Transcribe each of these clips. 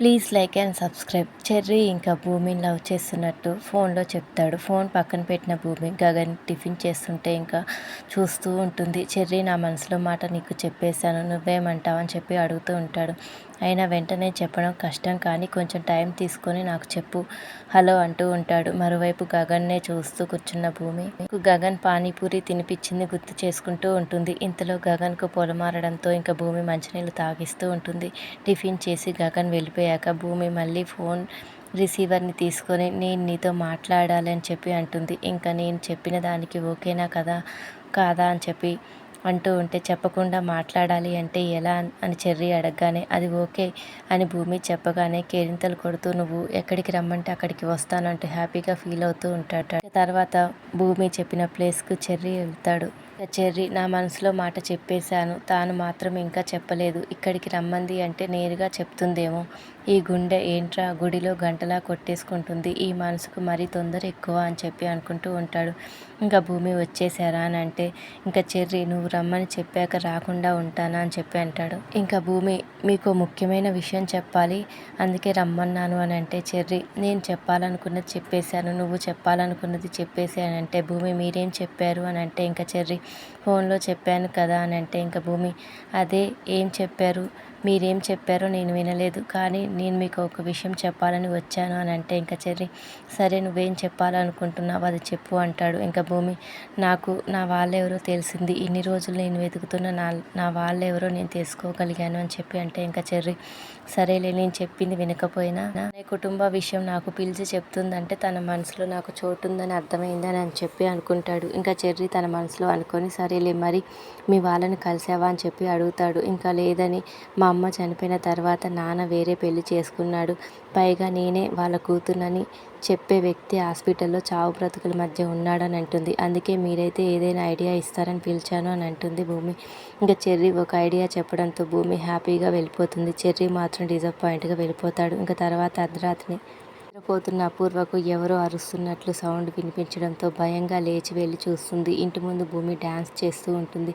Please like and subscribe. Cherry ఇంకా భూమిని love చేస్తున్నట్టు ఫోన్లో చెప్తాడు. ఫోన్ పక్కన పెట్టిన భూమి గగన్ టిఫిన్ చేస్తుంటే ఇంకా చూస్తూ ఉంటుంది. చెర్రీ నా మనసులో మాట నీకు చెప్పేశాను. నువ్వేమంటావు అని చెప్పి అడుగుతూ ఉంటాడు. అయినా వెంటనే చెప్పడం కష్టం కానీ కొంచెం టైం తీసుకొని నాకు చెప్పు. హలో అంటూ ఉంటాడు. మరోవైపు గగన్నే చూస్తూ కూర్చున్న భూమి గగన్ పానీపూరి తినిపించింది గుర్తు చేసుకుంటూ ఉంటుంది. ఇంతలో గగన్కు పొలమారడంతో ఇంకా భూమి మంచినీళ్ళు తాగిస్తూ ఉంటుంది. టిఫిన్ చేసి గగన్ వెళ్ళిపోయి అయిపోయాక భూమి మళ్ళీ ఫోన్ రిసీవర్ని తీసుకొని నేను నీతో మాట్లాడాలి అని చెప్పి అంటుంది. ఇంకా నేను చెప్పిన దానికి ఓకేనా కదా కాదా అని చెప్పి అంటూ ఉంటే చెప్పకుండా మాట్లాడాలి అంటే ఎలా? అని చెర్రీ అడగగానే అది ఓకే అని భూమి చెప్పగానే కేరింతలు కొడుతూ నువ్వు ఎక్కడికి రమ్మంటే అక్కడికి వస్తానంటూ హ్యాపీగా ఫీల్ అవుతూ ఉంటాడు. తర్వాత భూమి చెప్పిన ప్లేస్కు చెర్రీ వెళ్తాడు. చెర్రీ నా మనసులో మాట చెప్పేశాను. తాను మాత్రం ఇంకా చెప్పలేదు. ఇక్కడికి రమ్మంది అంటే నేరుగా చెప్తుందేమో. ఈ గుండె ఏంట్రా? గుడిలో గంటలా కొట్టేసుకుంటుంది. ఈ మనసుకు మరీ తొందర ఎక్కువ అని చెప్పి అనుకుంటూ ఉంటాడు. ఇంకా భూమి వచ్చేసారా అని అంటే ఇంకా చెర్రీ నువ్వు రమ్మని చెప్పాక రాకుండా ఉంటానా అని చెప్పి అంటాడు. ఇంకా భూమి మీకు ముఖ్యమైన విషయం చెప్పాలి. అందుకే రమ్మన్నాను అని అంటే చెర్రీ నేను చెప్పాలనుకున్నది చెప్పేశాను. నువ్వు చెప్పాలనుకున్నది చెప్పేసి అని అంటే భూమి మీరేం చెప్పారు అని అంటే ఇంకా చెర్రీ ఫోన్లో చెప్పాను కదా అని అంటే ఇంకా భూమి అదే ఏం చెప్పారు? మీరేం చెప్పారో నేను వినలేదు. కానీ నేను మీకు ఒక విషయం చెప్పాలని వచ్చాను అని అంటే ఇంకా చెర్రి సరే నువ్వేం చెప్పాలనుకుంటున్నావు అది చెప్పు అంటాడు. ఇంకా భూమి నాకు నా వాళ్ళెవరో తెలిసింది. ఇన్ని రోజులు నేను వెతుకుతున్న నా నా వాళ్ళెవరో నేను తెలుసుకోగలిగాను అని చెప్పి అంటే ఇంకా చెర్రి సరేలే నేను చెప్పింది వినకపోయినా నా కుటుంబ విషయం నాకు పిలిచి చెప్తుందంటే తన మనసులో నాకు చోటు ఉందని అర్థమైందని అని చెప్పి అనుకుంటాడు. ఇంకా చెర్రి తన మనసులో అనుకొని సరేలే మరి మీ వాళ్ళని కలిసావా అని చెప్పి అడుగుతాడు. ఇంకా లేదని మా అమ్మ చనిపోయిన తర్వాత నాన్న వేరే పెళ్ళి చేసుకున్నాడు. పైగా నేనే వాళ్ళ కూతుర్నని చెప్పే వ్యక్తి హాస్పిటల్లో చావు బ్రతుకుల మధ్య ఉన్నాడని అంటుంది. అందుకే మీరైతే ఏదైనా ఐడియా ఇస్తారని పిలిచాను అని అంటుంది భూమి. ఇంకా చెర్రీ ఒక ఐడియా చెప్పడంతో భూమి హ్యాపీగా వెళ్ళిపోతుంది. చెర్రీ మాత్రం డిసప్పాయింట్గా వెళ్ళిపోతాడు. ఇంకా తర్వాత అర్ధరాత్రి నిద్రపోతున్న అపూర్వకు ఎవరో అరుస్తున్నట్లు సౌండ్ వినిపించడంతో భయంగా లేచి వెళ్ళి చూస్తుంది. ఇంటి ముందు భూమి డ్యాన్స్ చేస్తూ ఉంటుంది.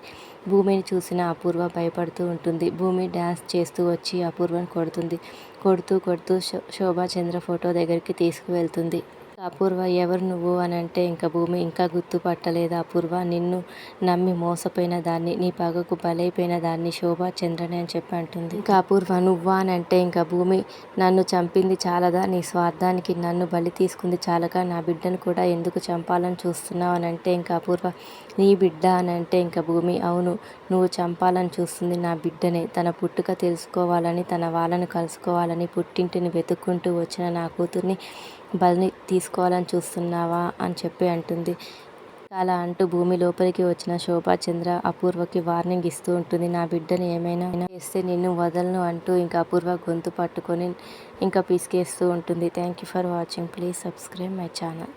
భూమిని చూసిన అపూర్వ భయపడుతూ ఉంటుంది. భూమి డ్యాన్స్ చేస్తూ వచ్చి అపూర్వను కొడుతుంది. కొడుతూ కొడుతూ శోభా చంద్ర ఫోటో దగ్గరికి తీసుకువెళ్తుంది. అపూర్వ ఎవరు నువ్వు అని అంటే ఇంకా భూమి ఇంకా గుర్తుపట్టలేదు అపూర్వ నిన్ను నమ్మి మోసపోయిన దాన్ని నీ పగకు బలైపోయిన దాన్ని శోభా చంద్రని అని చెప్పి అంటుంది. ఇంకా అపూర్వ నువ్వా అని అంటే ఇంకా భూమి నన్ను చంపింది చాలదా? నీ స్వార్థానికి నన్ను బలి తీసుకుంది చాలగా నా బిడ్డను కూడా ఎందుకు చంపాలని చూస్తున్నావు అని అంటే ఇంకా అపూర్వ నీ బిడ్డ అని అంటే ఇంకా భూమి అవును నువ్వు చంపాలని చూస్తుంది నా బిడ్డనే. తన పుట్టుక తెలుసుకోవాలని తన వాళ్ళను కలుసుకోవాలని పుట్టింటిని వెతుక్కుంటూ వచ్చిన నా కూతుర్ని బలిని తీసుకోవాలని చూస్తున్నావా అని చెప్పి అంటుంది. అలా అంటూ భూమి లోపలికి వచ్చిన శోభాచంద్ర అపూర్వకి వార్నింగ్ ఇస్తూ ఉంటుంది. నా బిడ్డని ఏమైనా చేస్తే నిన్ను వదలను అంటూ ఇంకా అపూర్వ గొంతు పట్టుకొని ఇంకా పిసికేస్తూ ఉంటుంది. Thank you for watching please subscribe my channel